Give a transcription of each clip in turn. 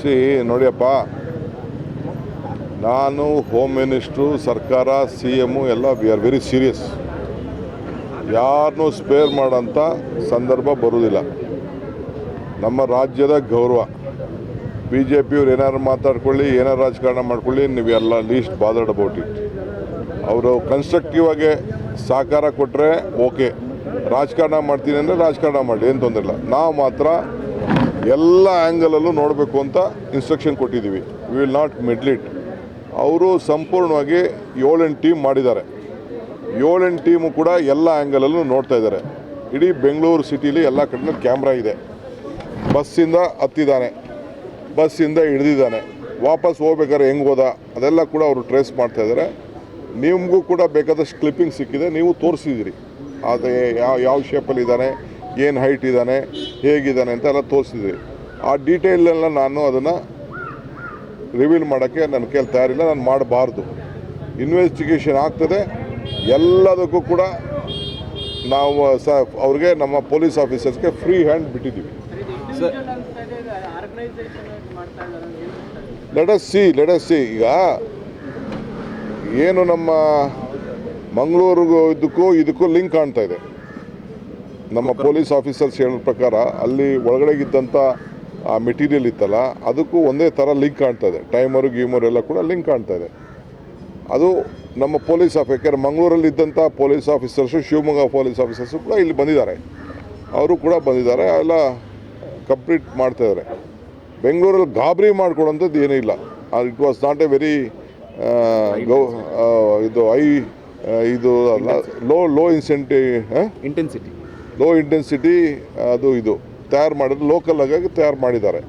C, ನೋಡಿಯಪ್ಪ. ನಾನು home minister ಸರ್ಕಾರ, ಸಿ ಎಮ್ಮು ಎಲ್ಲ ವಿ ಆರ್ ವೆರಿ ಸೀರಿಯಸ್ ಯಾರನ್ನೂ ಸ್ಪೇರ್ ಮಾಡೋಂಥ ಸಂದರ್ಭ ಬರುವುದಿಲ್ಲ ನಮ್ಮ ರಾಜ್ಯದ ಗೌರವ. ಬಿ ಜೆ ಪಿಯವ್ರು ಏನಾರು ಮಾತಾಡ್ಕೊಳ್ಳಿ ಏನಾರು ರಾಜಕಾರಣ ಮಾಡ್ಕೊಳ್ಳಿ ನೀವು ಎಲ್ಲ ಲೀಸ್ಟ್ ಬಾದರ್ಡ್ ಇಟ್ ಅವರು ಕನ್ಸ್ಟ್ರಕ್ಟಿವ್ ಆಗಿ ಸಹಕಾರ ಕೊಟ್ಟರೆ ಓಕೆ ರಾಜಕಾರಣ ಮಾಡ್ತೀನಿ ಅಂದರೆ ರಾಜಕಾರಣ ಮಾಡಿ, ಏನು ತೊಂದರೆ ಇಲ್ಲ. ನಾವು ಮಾತ್ರ ಎಲ್ಲ ಆ್ಯಂಗಲಲ್ಲೂ ನೋಡಬೇಕು ಅಂತ ಇನ್ಸ್ಟ್ರಕ್ಷನ್ ಕೊಟ್ಟಿದ್ದೀವಿ. ವಿ ವಿಲ್ ನಾಟ್ ಮಿಡ್ಲಿಟ್ ಅವರು ಸಂಪೂರ್ಣವಾಗಿ ಏಳೆಂಟು ಟೀಮ್ ಮಾಡಿದ್ದಾರೆ. ಏಳೆಂಟು ಟೀಮು ಕೂಡ ಎಲ್ಲ ಆ್ಯಂಗಲಲ್ಲೂ ನೋಡ್ತಾ ಇದ್ದಾರೆ. ಇಡೀ ಬೆಂಗಳೂರು ಸಿಟೀಲಿ ಎಲ್ಲ ಕಡೆ ಕ್ಯಾಮ್ರಾ ಇದೆ. ಬಸ್ಸಿಂದ ಹತ್ತಿದ್ದಾನೆ. ಬಸ್ಸಿಂದ ಹಿಡ್ದಿದ್ದಾನೆ. ವಾಪಸ್ ಹೋಗ್ಬೇಕಾದ್ರೆ ಹೆಂಗೆ ಹೋದ? ಅದೆಲ್ಲ ಕೂಡ ಅವರು ಟ್ರೇಸ್ ಮಾಡ್ತಾ ಇದ್ದಾರೆ. ನಿಮಗೂ ಕೂಡ ಬೇಕಾದಷ್ಟು ಕ್ಲಿಪ್ಪಿಂಗ್ ಸಿಕ್ಕಿದೆ. ನೀವು ತೋರಿಸಿದಿರಿ ಅದೇ ಯಾವ ಯಾವ ಶೇಪಲ್ಲಿ ಇದ್ದಾನೆ? ಏನು ಹೈಟ್ ಇದ್ದಾನೆ ಹೇಗಿದ್ದಾನೆ ಅಂತ ಎಲ್ಲ ತೋರಿಸಿದ್ರಿ ಆ ಡೀಟೇಲೆಲ್ಲ ನಾನು ಅದನ್ನು ರಿವೀಲ್ ಮಾಡೋಕ್ಕೆ ನನ್ನ ಕೇಳಿ ತಯಾರಿಲ್ಲ, ನಾನು ಮಾಡಬಾರ್ದು. ಇನ್ವೆಸ್ಟಿಗೇಷನ್ ಆಗ್ತದೆ. ಎಲ್ಲದಕ್ಕೂ ಕೂಡ ನಾವು ಸ, ಅವ್ರಿಗೆ ನಮ್ಮ ಪೊಲೀಸ್ ಆಫೀಸರ್ಸ್ಗೆ free hand ಬಿಟ್ಟಿದ್ದೀವಿ. Let us see let us see ಈಗ ಏನು ನಮ್ಮ ಮಂಗಳೂರಿಗೂ ಇದಕ್ಕೂ ಇದಕ್ಕೂ ಲಿಂಕ್ ಕಾಣ್ತಾ ಇದೆ. ನಮ್ಮ ಪೊಲೀಸ್ ಆಫೀಸರ್ಸ್ ಹೇಳೋ ಪ್ರಕಾರ ಅಲ್ಲಿ ಒಳಗಡೆಗಿದ್ದಂಥ ಆ ಮೆಟೀರಿಯಲ್ ಇತ್ತಲ್ಲ ಅದಕ್ಕೂ ಒಂದೇ ಥರ ಲಿಂಕ್ ಕಾಣ್ತಾ ಇದೆ. ಟೈಮರು ಗೀಮರು ಎಲ್ಲ ಕೂಡ ಲಿಂಕ್ ಕಾಣ್ತಾ ಇದೆ. ಅದು ನಮ್ಮ ಪೊಲೀಸ್ ಆಫ್ ಯಾಕೆಂದರೆ ಮಂಗಳೂರಲ್ಲಿ ಇದ್ದಂಥ police officers Shivamogga police officers ಕೂಡ ಇಲ್ಲಿ ಬಂದಿದ್ದಾರೆ. ಅವರು ಕೂಡ ಬಂದಿದ್ದಾರೆ ಎಲ್ಲ ಕಂಪ್ಲೀಟ್ ಮಾಡ್ತಾ ಇದ್ದಾರೆ. ಬೆಂಗಳೂರಲ್ಲಿ ಗಾಬರಿ ಮಾಡ್ಕೊಡೋಂಥದ್ದು ಏನೂ ಇಲ್ಲ. It was not a very ಗೌ ಇದು ಐ ಇದು ಲೋ ಲೋ ಇನ್ಸೆಂಟಿ ಇಂಟೆನ್ಸಿಟಿ ಲೋ ಇಂಟೆನ್ಸಿಟಿ ಅದು ಇದು. ತಯಾರು ಮಾಡಿದ್ರು ಲೋಕಲ್ ಆಗಿ ತಯಾರು ಮಾಡಿದ್ದಾರೆ.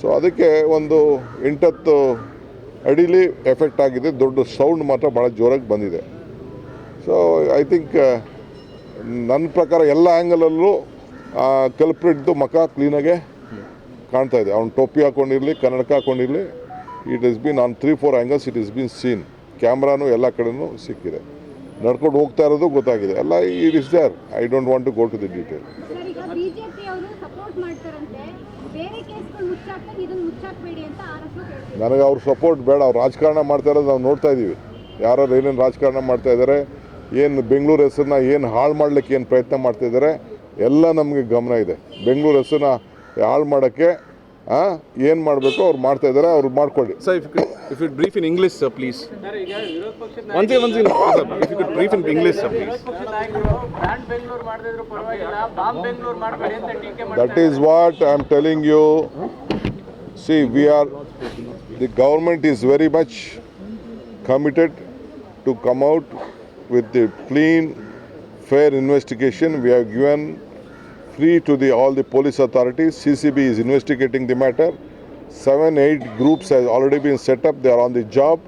ಸೊ ಅದಕ್ಕೆ ಒಂದು ಎಂಟತ್ತು ಅಡಿಲಿ ಎಫೆಕ್ಟ್ ಆಗಿದೆ. ದೊಡ್ಡ ಸೌಂಡ್ ಮಾತ್ರ ಭಾಳ ಜೋರಾಗಿ ಬಂದಿದೆ. ಸೊ ಐ ಥಿಂಕ್ ನನ್ನ ಪ್ರಕಾರ ಎಲ್ಲ ಆ್ಯಂಗಲಲ್ಲೂ ಕಲ್ಪ್ರಿಟ್ದು ಮಖ ಕ್ಲೀನಾಗೆ ಕಾಣ್ತಾ ಇದೆ. ಅವ್ನು ಟೋಪಿ ಹಾಕೊಂಡಿರಲಿ, ಕನ್ನಡಕ ಹಾಕೊಂಡಿರಲಿ it is been on three four angles it is been seen ಕ್ಯಾಮ್ರಾನು ಎಲ್ಲ ಕಡೆಯೂ ಸಿಕ್ಕಿದೆ. ನಡ್ಕೊಂಡು ಹೋಗ್ತಾ ಇರೋದು ಗೊತ್ತಾಗಿದೆ. ಅಲ್ಲ it is there I don't want to go to the detail ನನಗೆ ಅವ್ರ ಸಪೋರ್ಟ್ ಬೇಡ. ಅವ್ರು ರಾಜಕಾರಣ ಮಾಡ್ತಾ ಇರೋದು ನಾವು ನೋಡ್ತಾ ಇದ್ದೀವಿ ಯಾರು ಏನೇನು ರಾಜಕಾರಣ ಮಾಡ್ತಾ ಇದ್ದಾರೆ ಏನು ಬೆಂಗಳೂರು ಹೆಸರನ್ನ ಏನು ಹಾಳು ಮಾಡ್ಲಿಕ್ಕೆ ಏನು ಪ್ರಯತ್ನ ಮಾಡ್ತಾ ಇದ್ದಾರೆ ಎಲ್ಲ ನಮಗೆ ಗಮನ ಇದೆ. ಬೆಂಗಳೂರು ಹೆಸರನ್ನ ಹಾಳು ಮಾಡೋಕ್ಕೆ ಏನು ಮಾಡಬೇಕು ಅವ್ರು ಮಾಡ್ತಾ ಇದ್ದಾರೆ ಅವ್ರು ಮಾಡ್ಕೊಳ್ಳಿ Sir, if you could, if you brief in English, sir, please. One second, one second, sir. If you could brief in English, sir, please. ಪಕ್ಷದ ನಾಯಕರು ಬ್ರಾಂಡ್ ಬೆಂಗಳೂರು ಮಾಡಿದ್ರು ಪರವಾಗಿಲ್ಲ ಬಾಂಬ್ ಬೆಂಗಳೂರು ಮಾಡಬೇಡಿ ಅಂತ ಟೀಕೆ ಮಾಡ್ತಾರೆ That is what I am telling you. See, we are, the government is very much committed to come out with the clean, fair investigation. We have given free to the, all the police authorities. CCB is investigating the matter. Seven, eight groups has already been set up. They are on the job.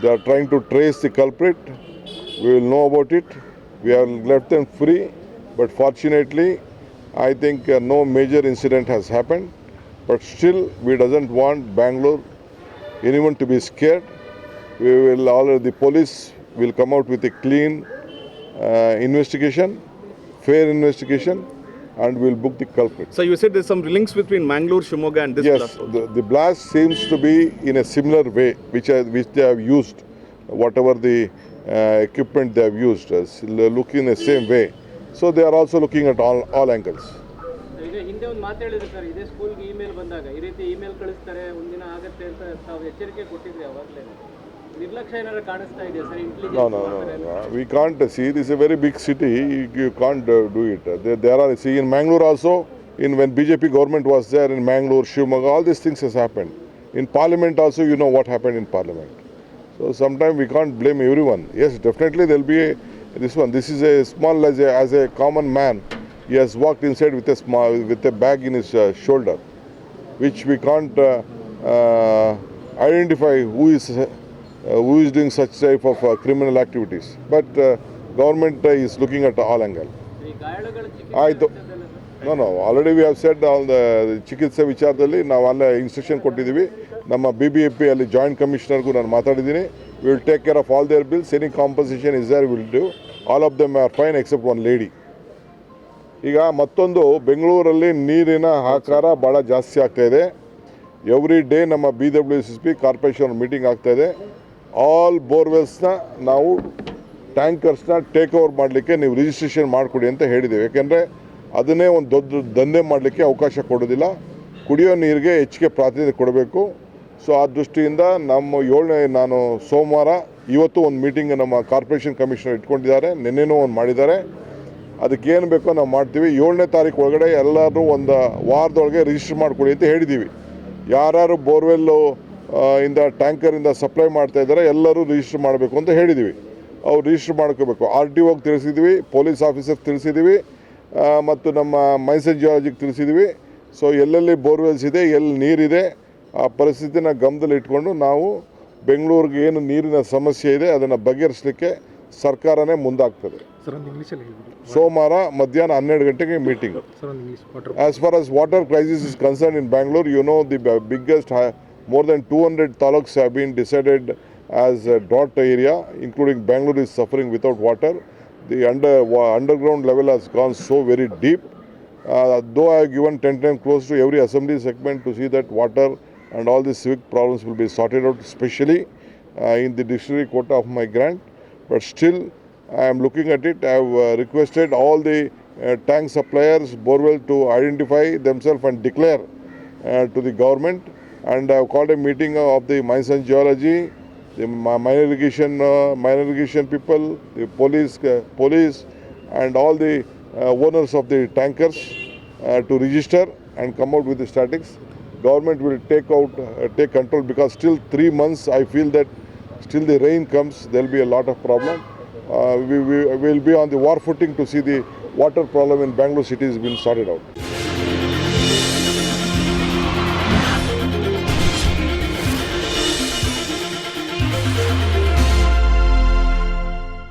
They are trying to trace the culprit. We will know about it. We have left them free. But fortunately, I think uh, no major incident has happened. But still, we doesn't want Bangalore anyone to be scared. We will all the police will come out with a clean uh, investigation, fair investigation, and we'll book the culprit. So you said there's some links between Mangalore, Shimoga, and this yes, blast. the, the blast seems to be in a similar way, which I, which they have used, whatever the uh, equipment they have used, uh, look in the same way. So they are also looking at all, all angles. ಹಿಂದೆ ಒಂದು ಮಾತು ಹೇಳಿದ್ರು sir ಇದೇ ಸ್ಕೂಲ್ಗೆ email ಬಂದಾಗ ಈ ರೀತಿ email ಕಳಿಸ್ತಾರೆ ಒಂದಿನ ಆಗುತ್ತೆ ಅಂತ ತಾವು ಎಚ್ಚರಿಕೆ ಕೊಟ್ಟಿದ್ರಿ ಅವಾಗಲೇ No, no, no. We can't see. This is a very big city. You can't uh, do it. Uh, there, there are, see, in Mangalore also, in when BJP government was there in Mangalore, Shivamogga, all these things has happened. In parliament also, you know what happened in parliament. So sometimes we can't blame everyone. Yes, definitely there will be a, this one. This is a small, as a, as a common man, he has walked inside with a, small, with a bag in his uh, shoulder, which we can't uh, uh, identify who is who is doing such type of uh, criminal activities. But uh, government uh, is looking at all angle. ಆಯಿತು no no already we have said all the ಚಿಕಿತ್ಸೆ ವಿಚಾರದಲ್ಲಿ ನಾವು ಅಲ್ಲೇ instruction ಕೊಟ್ಟಿದ್ದೀವಿ. ನಮ್ಮ B B M P ಅಲ್ಲಿ joint ಕಮಿಷನರ್ಗೂ ನಾನು ಮಾತಾಡಿದ್ದೀನಿ. Will take care of all their bills any compensation is there will do all of them are fine except one lady ಈಗ ಮತ್ತೊಂದು ಬೆಂಗಳೂರಲ್ಲಿ ನೀರಿನ ಆಕಾರ ಭಾಳ ಜಾಸ್ತಿ ಆಗ್ತಾ ಇದೆ. ಎವ್ರಿ ಡೇ ನಮ್ಮ B W S S B corporation meeting ಆಗ್ತಾ ಇದೆ. ಆಲ್ ಬೋರ್ವೆಲ್ಸ್ನ ನಾವು ಟ್ಯಾಂಕರ್ಸ್ನ ಟೇಕ್ ಓವರ್ ಮಾಡಲಿಕ್ಕೆ ನೀವು ರಿಜಿಸ್ಟ್ರೇಷನ್ ಮಾಡಿಕೊಡಿ ಅಂತ ಹೇಳಿದ್ದೇವೆ. ಯಾಕೆಂದರೆ ಅದನ್ನೇ ಒಂದು ದೊಡ್ಡ ದಂಧೆ ಮಾಡಲಿಕ್ಕೆ ಅವಕಾಶ ಕೊಡೋದಿಲ್ಲ. ಕುಡಿಯೋ ನೀರಿಗೆ ಹೆಚ್ಚಿಗೆ ಪ್ರಾತಿನಿಧ್ಯ ಕೊಡಬೇಕು. ಸೊ ಆ ದೃಷ್ಟಿಯಿಂದ ನಮ್ಮ ಏಳನೇ ನಾನು ಸೋಮವಾರ ಇವತ್ತು ಒಂದು ಮೀಟಿಂಗ್ ನಮ್ಮ ಕಾರ್ಪೊರೇಷನ್ ಕಮಿಷನರ್ ಇಟ್ಕೊಂಡಿದ್ದಾರೆ. ನಿನ್ನೆನೂ ಒಂದು ಮಾಡಿದ್ದಾರೆ. ಅದಕ್ಕೇನು ಬೇಕೋ ನಾವು ಮಾಡ್ತೀವಿ. ಏಳನೇ ತಾರೀಕು ಒಳಗಡೆ ಎಲ್ಲರೂ ಒಂದು ವಾರದೊಳಗೆ ರಿಜಿಸ್ಟರ್ ಮಾಡಿಕೊಡಿ ಅಂತ ಹೇಳಿದ್ದೀವಿ. ಯಾರು ಬೋರ್ವೆಲ್ಲು ಇಂದ ಟ್ಯಾಂಕರಿಂದ ಸಪ್ಲೈ ಮಾಡ್ತಾ ಇದ್ದಾರೆ ಎಲ್ಲರೂ ರಿಜಿಸ್ಟರ್ ಮಾಡಬೇಕು ಅಂತ ಹೇಳಿದ್ದೀವಿ ಅವ್ರು ರಿಜಿಸ್ಟರ್ ಮಾಡ್ಕೋಬೇಕು. ಆರ್ ಟಿ ಓಗೆ ತಿಳಿಸಿದ್ವಿ ಪೊಲೀಸ್ ಆಫೀಸರ್ ತಿಳಿಸಿದ್ದೀವಿ ಮತ್ತು ನಮ್ಮ ಮೈಸೂರು ಜಿಯಾಲಜಿಗೆ ತಿಳಿಸಿದ್ದೀವಿ ಸೊ ಎಲ್ಲೆಲ್ಲಿ ಬೋರ್ವೆಲ್ಸ್ ಇದೆ ಎಲ್ಲಿ ನೀರಿದೆ ಆ ಪರಿಸ್ಥಿತಿನ ಗಮನದಲ್ಲಿ ಇಟ್ಕೊಂಡು ನಾವು ಬೆಂಗಳೂರಿಗೆ ಏನು ನೀರಿನ ಸಮಸ್ಯೆ ಇದೆ ಅದನ್ನು ಬಗೆಹರಿಸಲಿಕ್ಕೆ ಸರ್ಕಾರನೇ ಮುಂದಾಗ್ತದೆ. ಸೋಮವಾರ ಮಧ್ಯಾಹ್ನ ಹನ್ನೆರಡು ಗಂಟೆಗೆ meeting as far as water crisis is concern in Bangalore you know the Bangalore, more than 200 taluks have been decided as a drought area, including Bangalore is suffering without water. The under, underground level has gone so very deep. Uh, though I have given 10 times close to every assembly segment to see that water and all the civic problems will be sorted out, especially uh, in the dictionary quota of my grant. But still, I am looking at it. I have uh, requested all the uh, tank suppliers, borewell, to identify themselves and declare uh, to the government. And I have called a meeting of the mines and geology, the mi- mine irrigation, uh, mine irrigation people, the police, uh, police, and all the uh, owners of the tankers uh, to register and come out with the statics. Government will take out, uh, take control because still three months. I feel that still the rain comes, there will be a lot of problem. Uh, we, we will be on the war footing to see the water problem in Bangalore city has been sorted out.